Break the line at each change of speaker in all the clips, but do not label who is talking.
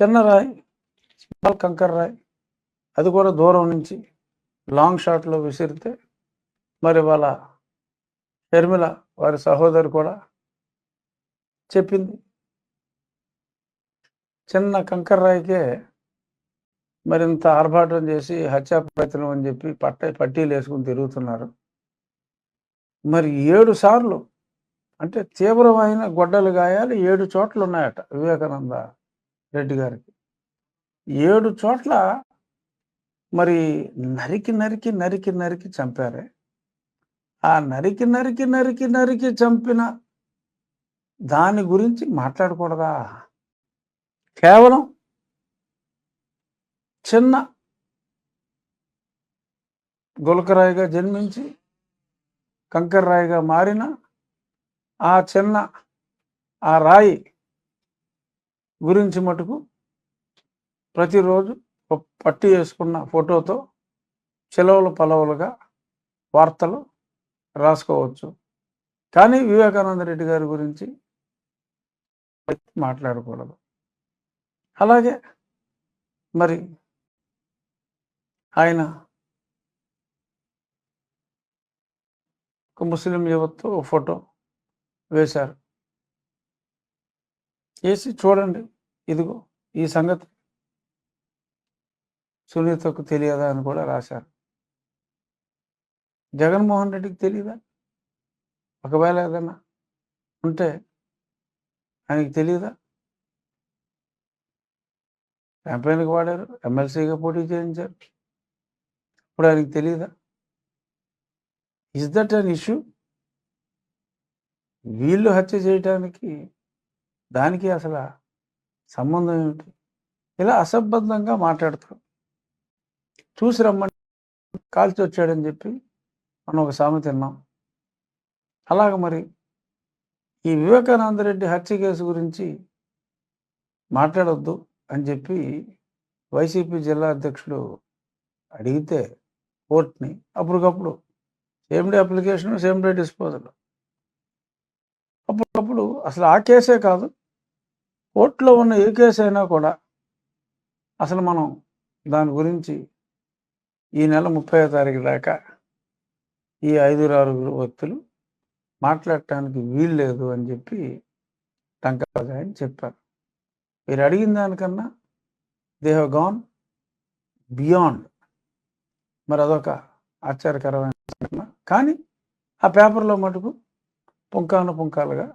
చిన్న రాయి స్మాల్ కంకర్ రాయి అది కూడా దూరం నుంచి లాంగ్ షాట్లో విసిరితే మరి వాళ్ళ షర్మిల వారి సహోదరి కూడా చెప్పింది. చిన్న కంకర్ రాయికే మరింత ఆర్భాటం చేసి హత్యా ప్రయత్నం అని చెప్పి పట్ట పట్టీలు వేసుకుని తిరుగుతున్నారు. మరి ఏడు సార్లు అంటే తీవ్రమైన గొడ్డలు గాయాలు ఏడు చోట్ల ఉన్నాయట వివేకానంద. రెడ్డి గారికి. ఏడు చోట్ల మరి నరికి నరికి నరికి నరికి చంపారే. ఆ నరికి నరికి నరికి నరికి చంపిన దాని గురించి మాట్లాడకూడదా? కేవలం చిన్న గులకరాయిగా జన్మించి కంకర్రాయిగా మారిన ఆ చిన్న ఆ రాయి గురించి మటుకు ప్రతిరోజు పట్టి వేసుకున్న ఫోటోతో చెలవులు పలవలుగా వార్తలు రాసుకోవచ్చు. కానీ వివేకానంద రెడ్డి గారి గురించి మాట్లాడకూడదు. అలాగే మరి ఆయన ఒక ముస్లిం యువతతో ఓ ఫోటో వేశారు. చేసి చూడండి. ఇదిగో ఈ సంగతి. సునీతకు తెలియదా అని కూడా రాశారు. జగన్మోహన్ రెడ్డికి తెలియదా? ఒకవేళ ఏదన్నా ఉంటే ఆయనకి తెలియదా? క్యాంపెయిన్కి వాడారు ఎమ్మెల్సీగా పోటీ చేయించారు. ఇప్పుడు ఆయనకి తెలియదా? ఇస్ దట్ అన్ ఇష్యూ వీళ్ళు హత్య చేయటానికి దానికి అసలు సంబంధం ఏమిటి? ఇలా అసంబద్ధంగా మాట్లాడతారు చూసి రమ్మని కాల్చి వచ్చాడని చెప్పి మనం ఒక సామెత విన్నాం. అలాగ మరి ఈ వివేకానంద రెడ్డి హత్య కేసు గురించి మాట్లాడొద్దు అని చెప్పి వైసీపీ జిల్లా అధ్యక్షుడు అడిగితే కోర్టుని అప్పటికప్పుడు same day application same day disposal. అప్పటికప్పుడు అసలు ఆ కేసే కాదు. కోర్టులో ఉన్న ఏ కేసు అయినా కూడా అసలు మనం దాని గురించి ఈ నెల ముప్పై తారీఖు దాకా ఈ ఐదుగురు ఆరుగురు వ్యక్తులు మాట్లాడటానికి వీలు లేదు అని చెప్పి టంకాజ అని చెప్పారు. మీరు అడిగిన దానికన్నా దే హ్యావ్ గాన్ బియాండ్. మరి అదొక ఆశ్చర్యకరమైన సంఘటన. కానీ ఆ పేపర్లో మటుకు పుంకాను పుంకాలుగా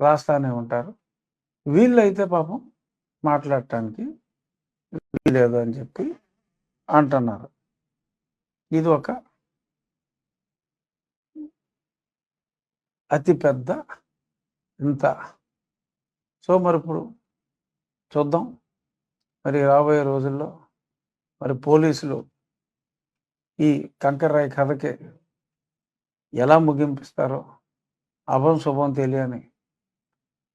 రాస్తానే ఉంటారు. వీళ్ళైతే పాపం మాట్లాడటానికి లేదు అని చెప్పి అంటున్నారు. ఇది ఒక అతిపెద్ద ఇంత. సో మరి ఇప్పుడు చూద్దాం. మరి రాబోయే రోజుల్లో మరి పోలీసులు ఈ కంకర్రాయి కథకి ఎలా ముగింపిస్తారో అభం శుభం తెలియని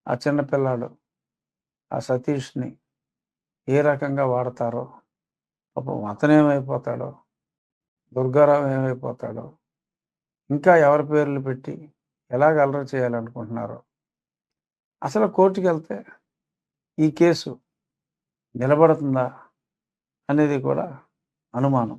ఆ చిన్నపిల్లాడు ఆ సతీష్ని ఏ రకంగా వాడతారో పాపం అతనేమైపోతాడో దుర్గారావు ఏమైపోతాడో ఇంకా ఎవరి పేర్లు పెట్టి ఎలాగ అలర చేయాలనుకుంటున్నారో. అసలు కోర్టుకి వెళ్తే ఈ కేసు నిలబడుతుందా అనేది కూడా అనుమానం.